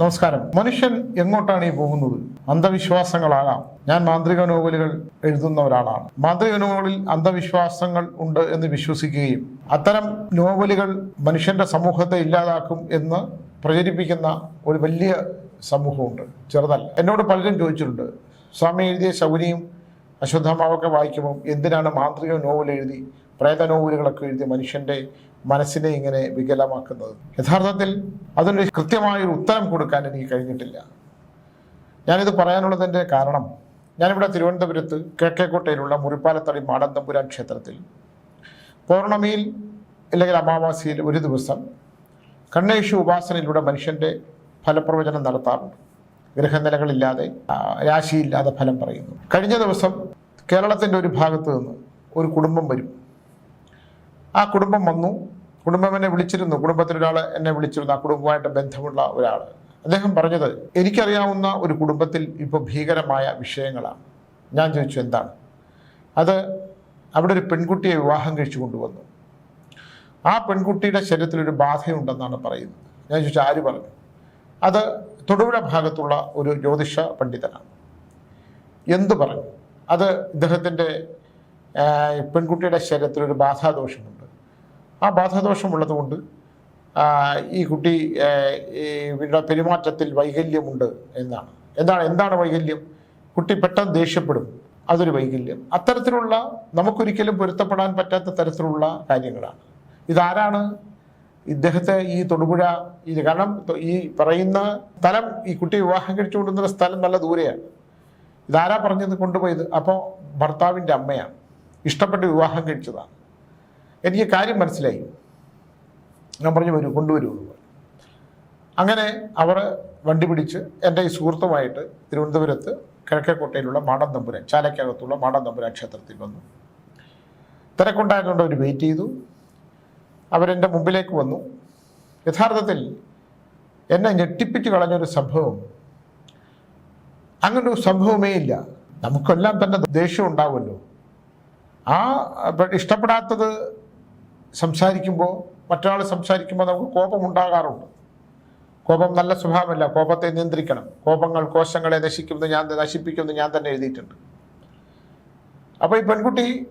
നമസ്കാരം. മനുഷ്യൻ എങ്ങോട്ടാണ് ഈ പോകുന്നത്? അന്ധവിശ്വാസങ്ങളാകാം. ഞാൻ മാന്ത്രിക നോവലുകൾ എഴുതുന്ന ഒരാളാണ് മാന്ത്രിക നോവലിൽ അന്ധവിശ്വാസങ്ങൾ ഉണ്ട് എന്ന് വിശ്വസിക്കുകയും അത്തരം നോവലുകൾ മനുഷ്യന്റെ സമൂഹത്തെ ഇല്ലാതാക്കും എന്ന് പ്രചരിപ്പിക്കുന്ന ഒരു വലിയ സമൂഹമുണ്ട്. ചെറുതല്ല. എന്നോട് പലരും ചോദിച്ചിട്ടുണ്ട് സ്വാമി എഴുതിയ ശൗരിയും അശ്വത്ഥമാവൊക്കെ വായിക്കുമ്പോൾ എന്തിനാണ് മാന്ത്രിക നോവൽ എഴുതി പ്രേത നോവലുകളൊക്കെ എഴുതി മനുഷ്യന്റെ മനസ്സിനെ ഇങ്ങനെ വികലമാക്കുന്നത്. യഥാർത്ഥത്തിൽ അതിനൊരു കൃത്യമായൊരു ഉത്തരം കൊടുക്കാൻ എനിക്ക് കഴിഞ്ഞിട്ടില്ല. ഞാനിത് പറയാനുള്ളതിന്റെ കാരണം ഞാനിവിടെ തിരുവനന്തപുരത്ത് കിഴക്കേക്കോട്ടയിലുള്ള മുറിപ്പാലത്തടി മാടൻ തമ്പുരാൻ ക്ഷേത്രത്തിൽ പൗർണമിയിൽ അല്ലെങ്കിൽ അമാവാസിയിൽ ഒരു ദിവസം കണ്ണേഷു ഉപാസനയിലൂടെ മനുഷ്യന്റെ ഫലപ്രവചനം നടത്താറുണ്ട്. ഗ്രഹനിലകളില്ലാതെ രാശിയില്ലാതെ ഫലം പറയുന്നു. കഴിഞ്ഞ ദിവസം കേരളത്തിന്റെ ഒരു ഭാഗത്ത് നിന്ന് ഒരു കുടുംബം വരും. ആ കുടുംബം വന്നു. കുടുംബം എന്നെ വിളിച്ചിരുന്നു. കുടുംബത്തിലൊരാൾ എന്നെ വിളിച്ചിരുന്നു. ആ കുടുംബമായിട്ട് ബന്ധമുള്ള ഒരാൾ അദ്ദേഹം പറഞ്ഞത് എനിക്കറിയാവുന്ന ഒരു കുടുംബത്തിൽ ഇപ്പോൾ ഭീകരമായ വിഷയങ്ങളാണ്. ഞാൻ ചോദിച്ചു എന്താണ്? അത് അവിടെ ഒരു പെൺകുട്ടിയെ വിവാഹം കഴിച്ചു കൊണ്ടുവന്നു. ആ പെൺകുട്ടിയുടെ ശരീരത്തിലൊരു ബാധയുണ്ടെന്നാണ് പറയുന്നത്. ഞാൻ ചോദിച്ചു ആര് പറഞ്ഞു? അത് തൊടുപുഴ ഭാഗത്തുള്ള ഒരു ജ്യോതിഷ പണ്ഡിതനാണ്. എന്തു പറഞ്ഞു? അത് ഇദ്ദേഹത്തിന്റെ പെൺകുട്ടിയുടെ ശരീരത്തിലൊരു ബാധാദോഷമുണ്ട്. ആ ബാധാദോഷമുള്ളത് കൊണ്ട് ഈ കുട്ടി ഇവരുടെ പെരുമാറ്റത്തിൽ വൈകല്യമുണ്ട് എന്നാണ്. എന്താണ് എന്താണ് വൈകല്യം? കുട്ടി പെട്ടെന്ന് ദേഷ്യപ്പെടും. അതൊരു വൈകല്യം. അത്തരത്തിലുള്ള നമുക്കൊരിക്കലും പൊരുത്തപ്പെടാൻ പറ്റാത്ത തരത്തിലുള്ള കാര്യങ്ങളാണ്. ഇതാരാണ്? ഇദ്ദേഹത്തെ ഈ തൊടുപുഴ ഇത് കാരണം ഈ പറയുന്ന സ്ഥലം ഈ കുട്ടി വിവാഹം കഴിച്ചുകൊണ്ടിരുന്ന സ്ഥലം നല്ല ദൂരെയാണ്. ഇതാരാ പറഞ്ഞത് കൊണ്ടുപോയത്? അപ്പോൾ ഭർത്താവിന്റെ അമ്മയാണ്. ഇഷ്ടപ്പെട്ട് വിവാഹം കഴിച്ചതാണ്. എനിക്ക് കാര്യം മനസ്സിലായി. ഞാൻ പറഞ്ഞു വരൂ കൊണ്ടുവരൂ. അങ്ങനെ അവർ വണ്ടി പിടിച്ച് എന്റെ ഈ സുഹൃത്തുമായിട്ട് തിരുവനന്തപുരത്ത് കിഴക്കേക്കോട്ടയിലുള്ള മാടൻ തമ്പുരാൻ ചാലക്കകത്തുള്ള മാടൻ തമ്പുരാൻ ക്ഷേത്രത്തിൽ വന്നു. തിരക്കുണ്ടായതുകൊണ്ട് അവർ വെയിറ്റ് ചെയ്തു. അവരെന്റെ മുമ്പിലേക്ക് വന്നു. യഥാർത്ഥത്തിൽ എന്നെ ഞെട്ടിപ്പിച്ച് കളഞ്ഞൊരു സംഭവം. അങ്ങനൊരു സംഭവമേ ഇല്ല. നമുക്കെല്ലാം തന്നെ ദേഷ്യം ഉണ്ടാവുമല്ലോ. ആ ഇഷ്ടപ്പെടാത്തത് സംസാരിക്കുമ്പോൾ മറ്റൊരാൾ സംസാരിക്കുമ്പോൾ നമുക്ക് കോപം ഉണ്ടാകാറുണ്ട് കോപം നല്ല സ്വഭാവമല്ല. കോപത്തെ നിയന്ത്രിക്കണം. കോപങ്ങൾ കോശങ്ങളെ നശിക്കുന്നത് ഞാൻ നശിപ്പിക്കുമെന്ന് ഞാൻ തന്നെ എഴുതിയിട്ടുണ്ട്. അപ്പോൾ ഈ പെൺകുട്ടി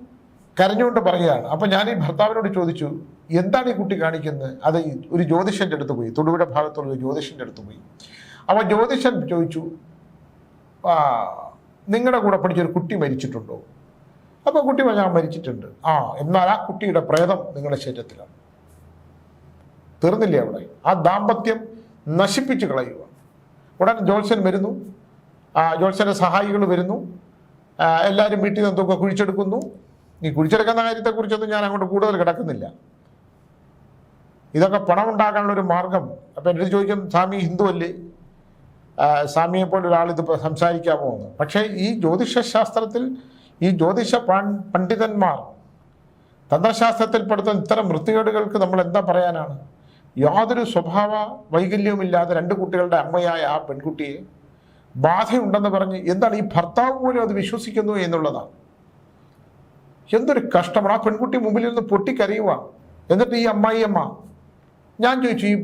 കരഞ്ഞുകൊണ്ട് പറയുകയാണ്. അപ്പോൾ ഞാൻ ഈ ഭർത്താവിനോട് ചോദിച്ചു എന്താണ് ഈ കുട്ടി കാണിക്കുന്നത്? അത് ഒരു ജ്യോതിഷന്റെ അടുത്ത് പോയി. തൊടുപുഴ ഭാഗത്തുള്ള ഒരു ജ്യോതിഷന്റെ അടുത്ത് പോയി. അപ്പോൾ ജ്യോതിഷൻ ചോദിച്ചു നിങ്ങളുടെ കൂടെ പഠിച്ചൊരു കുട്ടി മരിച്ചിട്ടുണ്ടോ? അപ്പോൾ കുട്ടി ഞാൻ മരിച്ചിട്ടുണ്ട്. ആ എന്നാൽ ആ കുട്ടിയുടെ പ്രേതം നിങ്ങളുടെ ശരീരത്തിലാണ്. തീർന്നില്ലേ അവിടെ? ആ ദാമ്പത്യം നശിപ്പിച്ച് കളയുക. ഉടൻ ജോത്സ്യൻ വരുന്നു. ആ ജോത്സ്യന്റെ സഹായികൾ വരുന്നു. എല്ലാവരും വീട്ടിൽ നിന്ന് എന്തൊക്കെ കുഴിച്ചെടുക്കുന്നു? ഈ കുഴിച്ചെടുക്കുന്ന കാര്യത്തെക്കുറിച്ചൊന്നും ഞാൻ അങ്ങോട്ട് കൂടുതൽ കിടക്കുന്നില്ല. ഇതൊക്കെ പണം ഉണ്ടാക്കാനുള്ള ഒരു മാർഗം. അപ്പം എന്റെ ചോദിക്കും സ്വാമി ഹിന്ദു അല്ലേ? ആ, സ്വാമിയെ പോലെ ഒരാൾ സംസാരിക്കാമോ എന്ന്. പക്ഷേ ഈ ജ്യോതിഷ ശാസ്ത്രത്തിൽ ഈ ജ്യോതിഷ പണ്ഡിതന്മാർ തന്ത്രശാസ്ത്രത്തിൽ പെടുത്തുന്ന ഇത്തരം വൃത്തികേടുകൾക്ക് നമ്മൾ എന്താ പറയാനാണ്? യാതൊരു സ്വഭാവ വൈകല്യവുമില്ലാതെ രണ്ട് കുട്ടികളുടെ അമ്മയായ ആ പെൺകുട്ടിയെ ബാധയുണ്ടെന്ന് പറഞ്ഞ് എന്താണ് ഈ ഭർത്താവ് പോലും അത് വിശ്വസിക്കുന്നു എന്നുള്ളതാണ്. എന്തൊരു കഷ്ടമാണ്. ആ പെൺകുട്ടി മുമ്പിൽ നിന്ന് പൊട്ടിക്കരയുക എന്നിട്ട് ഈ അമ്മായി അമ്മ ഞാൻ ചോദിച്ചു ഈ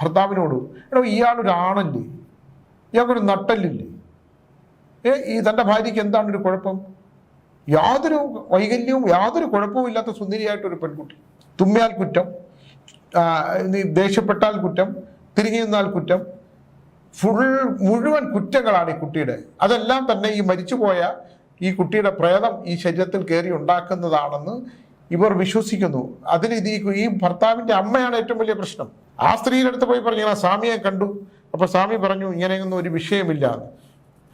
ഭർത്താവിനോട് എടോ ഇയാളൊരു ആണല്ലേ ഇയാൾക്കൊരു നട്ടല്ലില്ലേ? ഏ ഈ തന്റെ ഭാര്യയ്ക്ക് എന്താണ് ഒരു കുഴപ്പം? യാതൊരു വൈകല്യവും യാതൊരു കുഴപ്പവും ഇല്ലാത്ത സുന്ദരിയായിട്ടൊരു പെൺകുട്ടി. തുമ്മിയാൽ കുറ്റം ദേഷ്യപ്പെട്ടാൽ കുറ്റം തിരിഞ്ഞു നിന്നാൽ കുറ്റം ഫുൾ മുഴുവൻ കുറ്റങ്ങളാണ് ഈ കുട്ടിയുടെ. അതെല്ലാം തന്നെ ഈ മരിച്ചുപോയ ഈ കുട്ടിയുടെ പ്രേതം ഈ ശരീരത്തിൽ കയറി ഉണ്ടാക്കുന്നതാണെന്ന് ഇവർ വിശ്വസിക്കുന്നു. അതിന് ഇത് ഈ- ഭർത്താവിന്റെ അമ്മയാണ് ഏറ്റവും വലിയ പ്രശ്നം. ആ സ്ത്രീയുടെ അടുത്ത് പോയി പറഞ്ഞു "ഞാൻ സ്വാമിയെ കണ്ടു. അപ്പോൾ സ്വാമി പറഞ്ഞു ഇങ്ങനെയൊന്നും ഒരു വിഷയമില്ല. എന്ന്."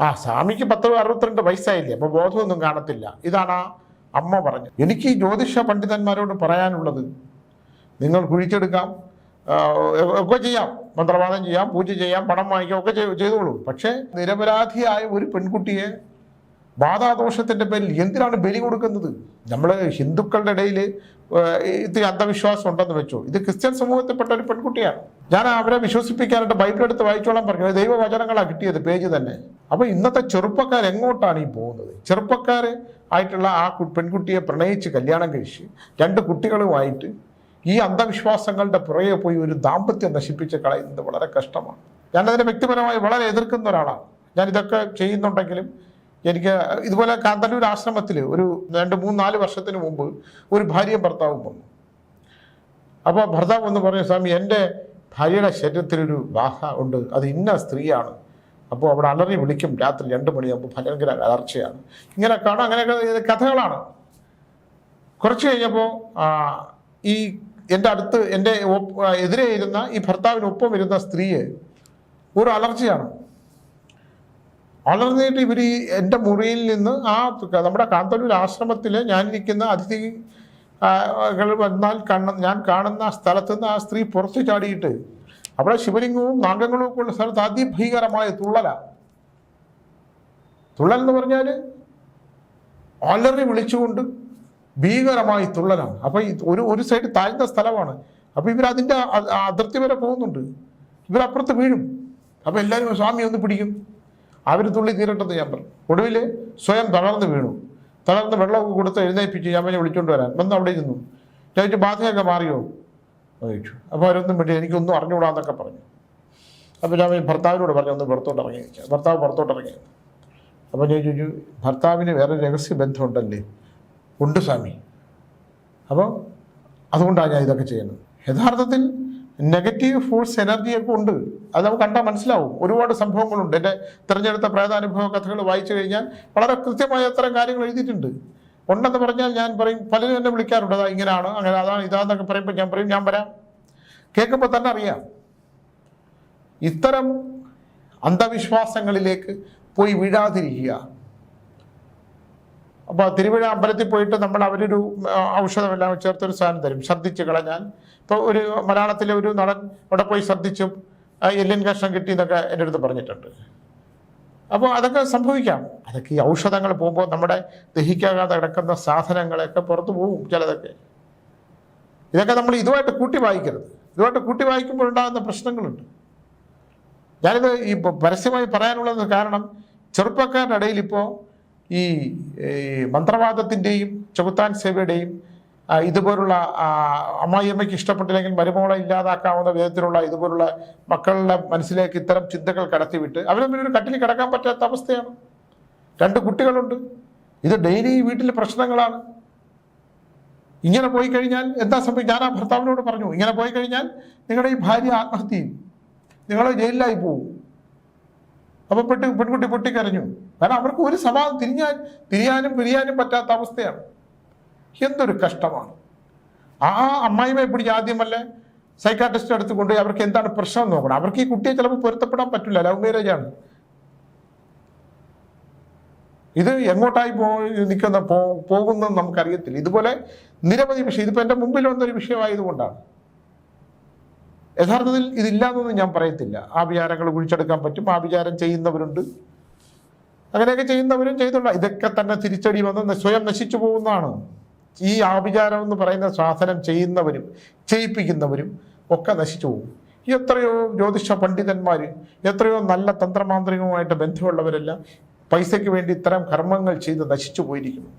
ആ സ്വാമിക്ക് പത്ത് അറുപത്തിരണ്ട് വയസ്സായില്ലേ അപ്പോൾ ബോധമൊന്നും കാണത്തില്ല. ഇതാണ് അമ്മ പറഞ്ഞത്. എനിക്ക് ജ്യോതിഷ പണ്ഡിതന്മാരോട് പറയാനുള്ളത് നിങ്ങൾ കുഴിച്ചെടുക്കാം ഒക്കെ ചെയ്യാം മന്ത്രവാദം ചെയ്യാം പൂജ ചെയ്യാം പണം വാങ്ങിക്കാം ഒക്കെ ചെയ്- ചെയ്തോളൂ. പക്ഷേ നിരപരാധിയായ ഒരു പെൺകുട്ടിയെ ബാധാദോഷത്തിന്റെ പേരിൽ എന്തിനാണ് ബലി കൊടുക്കുന്നത്? നമ്മൾ ഹിന്ദുക്കളുടെ ഇടയിൽ ഇത്തിരി അന്ധവിശ്വാസം ഉണ്ടെന്ന് വെച്ചു. ഇത് ക്രിസ്ത്യൻ സമൂഹത്തിൽപ്പെട്ട ഒരു പെൺകുട്ടിയാണ്. ഞാൻ അവരെ വിശ്വസിപ്പിക്കാനായിട്ട് ബൈബിൾ എടുത്ത് വായിച്ചോളാൻ പറഞ്ഞു. ദൈവവചനങ്ങളാണ് കിട്ടിയത് പേജ് തന്നെ. അപ്പോൾ ഇന്നത്തെ ചെറുപ്പക്കാർ എങ്ങോട്ടാണ് ഈ പോകുന്നത്? ചെറുപ്പക്കാർ ആയിട്ടുള്ള ആ പെൺകുട്ടിയെ പ്രണയിച്ച് കല്യാണം കഴിച്ച് രണ്ട് കുട്ടികളുമായിട്ട് ഈ അന്ധവിശ്വാസങ്ങളുടെ പുറകെ പോയി ഒരു ദാമ്പത്യം നശിപ്പിച്ച് കളയുന്നത് വളരെ കഷ്ടമാണ്. ഞാനതിനെ വ്യക്തിപരമായി വളരെ എതിർക്കുന്ന ഒരാളാണ്. ഞാൻ ഇതൊക്കെ ചെയ്യുന്നുണ്ടെങ്കിലും എനിക്ക് ഇതുപോലെ കാന്തല്ലൂർ ആശ്രമത്തിൽ ഒരു രണ്ട് മൂന്ന് നാല് വർഷത്തിന് മുമ്പ് ഒരു ഭാര്യയും ഭർത്താവും വന്നു. അപ്പോൾ ഭർത്താവ് എന്ന് പറഞ്ഞു സ്വാമി എന്റെ ഭാര്യയുടെ ശരീരത്തിലൊരു ബാധ ഉണ്ട്. അത് ഇന്ന സ്ത്രീയാണ്. അപ്പോൾ അവിടെ അലറി വിളിക്കും രാത്രി രണ്ട് മണിയാകുമ്പോൾ ഭയങ്കര അലർച്ചയാണ്. ഇങ്ങനെ കാണാം അങ്ങനെയൊക്കെ കഥകളാണ്. കുറച്ച് കഴിഞ്ഞപ്പോൾ ഈ എന്റെ അടുത്ത് എന്റെ എതിരെ ഇരുന്ന ഈ ഭർത്താവിനൊപ്പം ഇരുന്ന സ്ത്രീയെ ഒരു അലർജിയാണ് അലർന്നിട്ട് ഇവർ എന്റെ മുറിയിൽ നിന്ന് ആ നമ്മുടെ കാന്തല്ലൂർ ആശ്രമത്തിൽ ഞാനിരിക്കുന്ന അതിഥി വന്നാൽ കണ്ണ ഞാൻ കാണുന്ന സ്ഥലത്ത് നിന്ന് ആ സ്ത്രീ പുറത്തു ചാടിയിട്ട് അവിടെ ശിവലിംഗവും നാഗങ്ങളും ഒക്കെ ഉള്ള സ്ഥലത്ത് അതിഭീകരമായ തുള്ളല. തുള്ളൽ എന്ന് പറഞ്ഞാൽ അലറി വിളിച്ചുകൊണ്ട് ഭീകരമായി തുള്ളലാണ്. അപ്പോൾ ഒരു ഒരു സൈഡ് താഴ്ന്ന സ്ഥലമാണ്. അപ്പോൾ ഇവർ അതിന്റെ അതിർത്തി വരെ പോകുന്നുണ്ട്. ഇവരപ്പുറത്ത് വീഴും. അപ്പോൾ എല്ലാവരും സ്വാമി ഒന്ന് പിടിക്കും. അവർ തുള്ളി തീരട്ടെന്ന് ഞാൻ പറഞ്ഞു. ഒടുവിൽ സ്വയം തളർന്ന് വീണു. തളർന്ന് വെള്ളമൊക്കെ കൊടുത്ത് എഴുന്നേൽപ്പിച്ച് ഞാൻ പറഞ്ഞു വിളിച്ചുകൊണ്ട് വരാൻ. വന്ന് അവിടെ ഇരുന്നു. ചോദിച്ചു ബാധയൊക്കെ മാറിയോ? ചോദിച്ചു. അപ്പോൾ അവരൊന്നും വേണ്ടി എനിക്കൊന്നും അറിഞ്ഞുകൂടാന്നൊക്കെ പറഞ്ഞു. അപ്പോൾ ഞാൻ ഭർത്താവിനോട് പറഞ്ഞു ഒന്ന് പുറത്തോട്ട് ഇറങ്ങി ഭർത്താവ് പുറത്തോട്ട് ഇറങ്ങി. അപ്പോൾ ഞാൻ ചോദിച്ചു ഭർത്താവിന് വേറെ രഹസ്യ ബന്ധമുണ്ടല്ലേ? ഉണ്ട് സ്വാമി. അപ്പോൾ അതുകൊണ്ടാണ് ഞാൻ ഇതൊക്കെ ചെയ്യുന്നത്. യഥാർത്ഥത്തിൽ നെഗറ്റീവ് ഫോഴ്സ് എനർജിയൊക്കെ ഉണ്ട്. അത് നമുക്ക് കണ്ടാൽ മനസ്സിലാവും. ഒരുപാട് സംഭവങ്ങളുണ്ട്. എന്റെ തിരഞ്ഞെടുത്ത പ്രേതാനുഭവ കഥകൾ വായിച്ചു കഴിഞ്ഞാൽ വളരെ കൃത്യമായ അത്തരം കാര്യങ്ങൾ എഴുതിയിട്ടുണ്ട്. ഉണ്ടെന്ന് പറഞ്ഞാൽ ഞാൻ പറയും പലരും എന്നെ വിളിക്കാറുണ്ട്. അതാ ഇങ്ങനെയാണ് അങ്ങനെ അതാണ് ഇതാന്നൊക്കെ പറയുമ്പോൾ ഞാൻ പറയും ഞാൻ വരാം. കേൾക്കുമ്പോൾ തന്നെ അറിയാം. ഇത്തരം അന്ധവിശ്വാസങ്ങളിലേക്ക് പോയി വീഴാതിരിക്കുക. അപ്പോൾ തിരുവിഴ അമ്പലത്തിൽ പോയിട്ട് നമ്മൾ അവരൊരു ഔഷധമെല്ലാം ചേർത്തൊരു സാധനം തരും. ഛർദ്ദിച്ച് കളഞ്ഞാൽ. ഇപ്പോൾ ഒരു മലയാളത്തിലെ ഒരു നടൻ അവിടെ പോയി ആ, എല്ലിൻ കഷ്ണം കിട്ടി എന്നൊക്കെ എന്റെ അടുത്ത് പറഞ്ഞിട്ടുണ്ട്. അപ്പോൾ അതൊക്കെ സംഭവിക്കാം. അതൊക്കെ ഈ ഔഷധങ്ങൾ പോകുമ്പോൾ നമ്മുടെ ദഹിക്കാകാതെ കിടക്കുന്ന സാധനങ്ങളൊക്കെ പുറത്തു പോകും ചിലതൊക്കെ. ഇതൊക്കെ നമ്മൾ ഇതുമായിട്ട് കൂട്ടി വായിക്കരുത്. ഇതുമായിട്ട് കൂട്ടി വായിക്കുമ്പോൾ ഉണ്ടാകുന്ന പ്രശ്നങ്ങളുണ്ട്. ഞാനിത് ഈ പരസ്യമായി പറയാനുള്ളത് കാരണം ചെറുപ്പക്കാരുടെ ഇടയിൽ ഇപ്പോൾ ഈ മന്ത്രവാദത്തിന്റെയും ചെകുത്താൻ സേവയുടെയും ഇതുപോലുള്ള അമ്മായിയമ്മയ്ക്ക് ഇഷ്ടപ്പെട്ടില്ലെങ്കിൽ മരുമോളെ ഇല്ലാതാക്കാവുന്ന വിധത്തിലുള്ള ഇതുപോലുള്ള മക്കളുടെ മനസ്സിലേക്ക് ഇത്തരം ചിന്തകൾ കടത്തിവിട്ട് അവരൊന്നും ഒരു കട്ടിൽ കിടക്കാൻ പറ്റാത്ത അവസ്ഥയാണ്. രണ്ട് കുട്ടികളുണ്ട്. ഇത് ഡെയിലി വീട്ടിലെ പ്രശ്നങ്ങളാണ്. ഇങ്ങനെ പോയി കഴിഞ്ഞാൽ എന്താ സംഭവിക്കും ഞാൻ ആ ഭർത്താവിനോട് പറഞ്ഞു ഇങ്ങനെ പോയി കഴിഞ്ഞാൽ നിങ്ങളുടെ ഈ ഭാര്യ ആത്മഹത്യ ചെയ്യും നിങ്ങൾ ജയിലിലായി പോവും. അപ്പോൾ പെട്ടി പെൺകുട്ടി പൊട്ടിക്കരഞ്ഞു. കാരണം അവർക്ക് ഒരു സമാധാനം തിരിഞ്ഞാൻ തിരിയാനും പിരിയാനും പറ്റാത്ത അവസ്ഥയാണ്. എന്തൊരു കഷ്ടമാണ്. ആ അമ്മായിമയെ പിടിച്ച് ആദ്യമല്ലേ സൈക്കാട്രിസ്റ്റ് അടുത്ത് കൊണ്ടുപോയി അവർക്ക് എന്താണ് പ്രശ്നം എന്ന് നോക്കണം. അവർക്ക് ഈ കുട്ടിയെ ചിലപ്പോൾ പൊരുത്തപ്പെടാൻ പറ്റില്ല. ലവ് മാരേജ് ആണ്. ഇത് എങ്ങോട്ടായി പോയി നിൽക്കുന്ന പോ പോകുന്നതെന്ന് നമുക്കറിയത്തില്ല. ഇതുപോലെ നിരവധി വിഷയം. ഇതിപ്പോൾ എന്റെ മുമ്പിൽ വന്നൊരു വിഷയമായതുകൊണ്ടാണ്. യഥാർത്ഥത്തിൽ ഇതില്ലാന്നൊന്നും ഞാൻ പറയത്തില്ല. ആ വിചാരങ്ങൾ കുഴിച്ചെടുക്കാൻ പറ്റും. ആ വിചാരം ചെയ്യുന്നവരുണ്ട്. അങ്ങനെയൊക്കെ ചെയ്യുന്നവരും ചെയ്തുള്ള ഇതൊക്കെ തന്നെ തിരിച്ചടി വന്ന് സ്വയം നശിച്ചു പോകുന്നതാണ്. ഈ ആഭിചാരം എന്ന് പറയുന്ന സാധനം ചെയ്യുന്നവരും ചെയ്യിപ്പിക്കുന്നവരും ഒക്കെ നശിച്ചു പോകും. എത്രയോ ജ്യോതിഷ പണ്ഡിതന്മാർ എത്രയോ നല്ല തന്ത്രമാന്ത്രികവുമായിട്ട് ബന്ധമുള്ളവരെല്ലാം പൈസയ്ക്ക് വേണ്ടി ഇത്തരം കർമ്മങ്ങൾ ചെയ്ത് നശിച്ചു പോയിരിക്കുന്നു.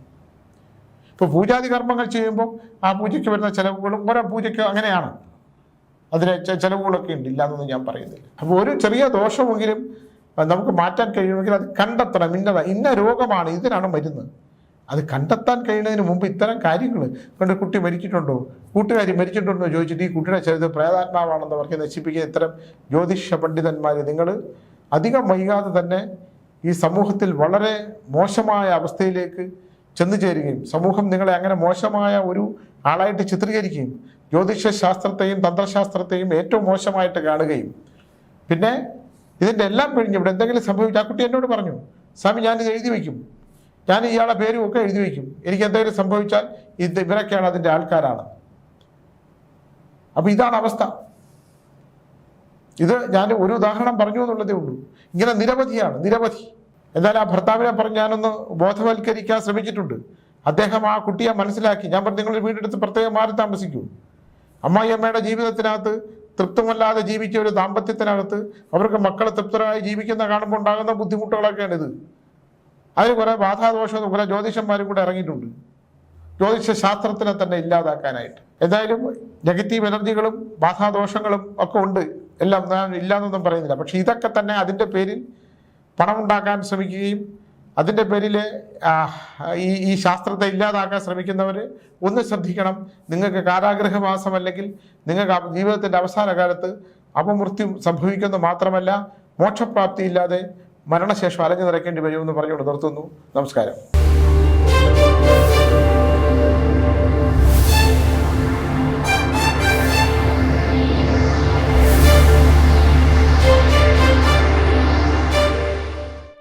ഇപ്പോൾ പൂജാതി കർമ്മങ്ങൾ ചെയ്യുമ്പോൾ ആ പൂജയ്ക്ക് വരുന്ന ചിലവുകളും ഓരോ പൂജയ്ക്ക് അങ്ങനെയാണ്. അതിന് ചിലവുകളൊക്കെ ഉണ്ട് ഇല്ലാന്നൊന്നും ഞാൻ പറയുന്നില്ല. അപ്പോൾ ഒരു ചെറിയ ദോഷമെങ്കിലും നമുക്ക് മാറ്റാൻ കഴിയുമെങ്കിൽ അത് കണ്ടെത്തണം. ഇന്ന ഇന്ന രോഗമാണ് ഇതിനാണ് മരുന്ന്. അത് കണ്ടെത്താൻ കഴിയുന്നതിന് മുമ്പ് ഇത്തരം കാര്യങ്ങൾ കൊണ്ട് കുട്ടി മരിച്ചിട്ടുണ്ടോ? കൂട്ടുകാരി മരിച്ചിട്ടുണ്ടോ ചോദിച്ചിട്ട് ഈ കുട്ടിയുടെ ചരിത്രം പ്രേതാത്മാവാണെന്ന് പറഞ്ഞ് നശിപ്പിക്കുന്ന ഇത്തരം ജ്യോതിഷ പണ്ഡിതന്മാർ നിങ്ങൾ അധികം വൈകാതെ തന്നെ ഈ സമൂഹത്തിൽ വളരെ മോശമായ അവസ്ഥയിലേക്ക് ചെന്നു ചേരുകയും സമൂഹം നിങ്ങളെ അങ്ങനെ മോശമായ ഒരു ആളായിട്ട് ചിത്രീകരിക്കുകയും ജ്യോതിഷ ശാസ്ത്രത്തെയും തന്ത്രശാസ്ത്രത്തെയും ഏറ്റവും മോശമായിട്ട് കാണുകയും പിന്നെ ഇതിന്റെ എല്ലാം കഴിഞ്ഞ് ഇവിടെ എന്തെങ്കിലും സംഭവിച്ചു ആ കുട്ടി എന്നോട് പറഞ്ഞു സ്വാമി ഞാനിത് എഴുതി വയ്ക്കും ഞാൻ ഇയാളെ പേരും ഒക്കെ എഴുതി വയ്ക്കും എനിക്ക് എന്തെങ്കിലും സംഭവിച്ചാൽ ഇത് ഇവരൊക്കെയാണ് അതിന്റെ ആൾക്കാരാണ്. അപ്പോൾ ഇതാണ് അവസ്ഥ. ഇത് ഞാൻ ഒരു ഉദാഹരണം പറഞ്ഞു എന്നുള്ളതേ ഉള്ളൂ. ഇങ്ങനെ നിരവധിയാണ് നിരവധി. എന്നാൽ ആ ഭർത്താവിനെ പറഞ്ഞ് ഞാനൊന്ന് ബോധവൽക്കരിക്കാൻ ശ്രമിച്ചിട്ടുണ്ട്. അദ്ദേഹം ആ കുട്ടിയെ മനസ്സിലാക്കി. ഞാൻ പറഞ്ഞു നിങ്ങൾ വീടെടുത്ത് പ്രത്യേകം മാറി താമസിക്കൂ. അമ്മായിയമ്മയുടെ ജീവിതത്തിനകത്ത് തൃപ്തമല്ലാതെ ജീവിച്ച ഒരു ദാമ്പത്യത്തിനകത്ത് അവർക്ക് മക്കളെ തൃപ്തരായി ജീവിക്കുന്ന കാണുമ്പോൾ ഉണ്ടാകുന്ന ബുദ്ധിമുട്ടുകളൊക്കെയാണിത്. അതിന് കുറേ ബാധാദോഷം കുറേ ജ്യോതിഷന്മാരും കൂടെ ഇറങ്ങിയിട്ടുണ്ട്. ജ്യോതിഷ ശാസ്ത്രത്തിനെ തന്നെ ഇല്ലാതാക്കാനായിട്ട്. എന്തായാലും നെഗറ്റീവ് എനർജികളും ബാധാദോഷങ്ങളും ഒക്കെ ഉണ്ട്. എല്ലാം ഞാൻ ഇല്ലാന്നൊന്നും പറയുന്നില്ല. പക്ഷെ ഇതൊക്കെ തന്നെ അതിന്റെ പേരിൽ പണമുണ്ടാക്കാൻ ശ്രമിക്കുകയും അതിന്റെ പേരിൽ ഈ ഈ ശാസ്ത്രത്തെ ഇല്ലാതാക്കാൻ ശ്രമിക്കുന്നവർ ഒന്ന് ശ്രദ്ധിക്കണം. നിങ്ങൾക്ക് കാരാഗ്രഹവാസം അല്ലെങ്കിൽ നിങ്ങൾക്ക് ജീവിതത്തിന്റെ അവസാന കാലത്ത് അപമൃത്യു സംഭവിക്കുന്നത് മാത്രമല്ല മോക്ഷപ്രാപ്തിയില്ലാതെ മരണശേഷം അലഞ്ഞു നിറയ്ക്കേണ്ടി വരുമെന്ന് പറഞ്ഞുകൊണ്ട് നിർത്തുന്നു. നമസ്കാരം.